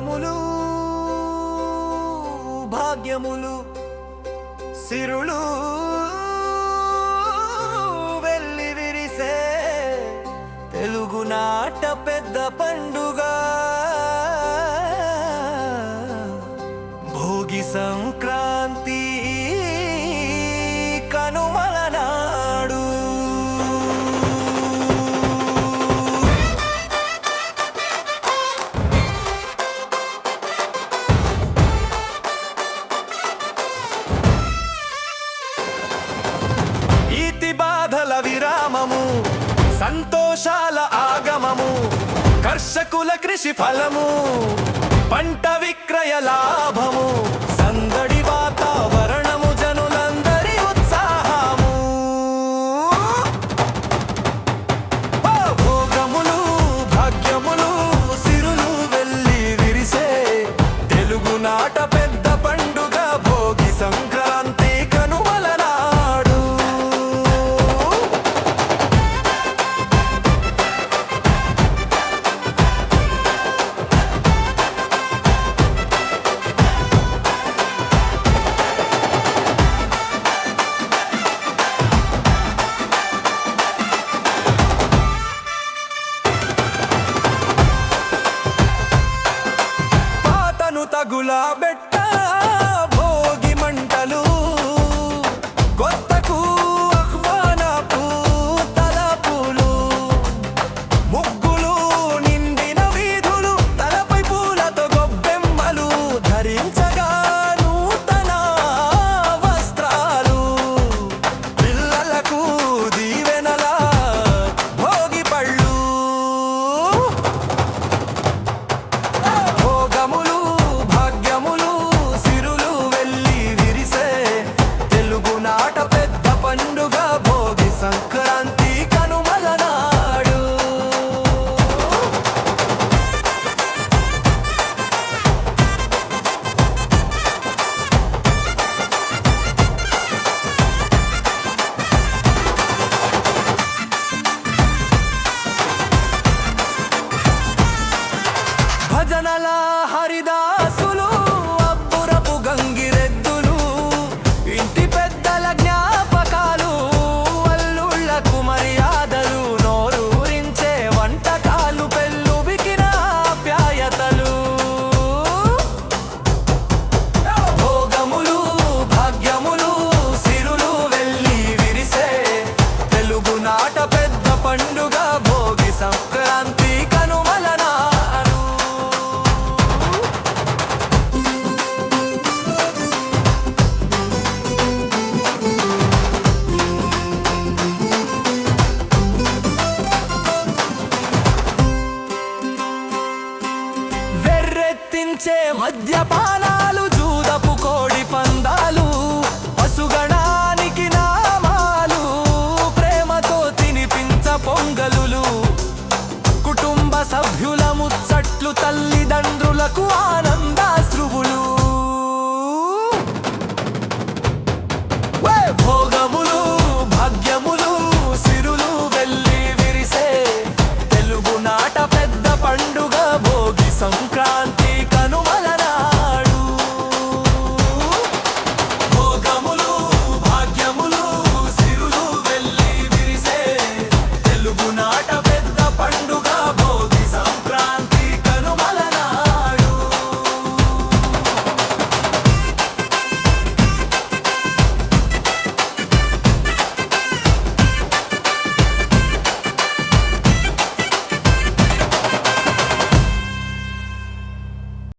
సుఖములు భాగ్యములు సిరులు వెల్లి విరిసే తెలుగు నాట పెద్ద పండుగ. సంతోషాల ఆగమము కర్షకుల కృషి ఫలము పంట విక్రయ లాభము. పంచే మద్యపానాలు జూదపు కోడి పందాలు పసుగణానికి నామాలు ప్రేమతో తినిపించ పొంగలులు. కుటుంబ సభ్యుల ముచ్చట్లు తల్లిదండ్రులకు ఆన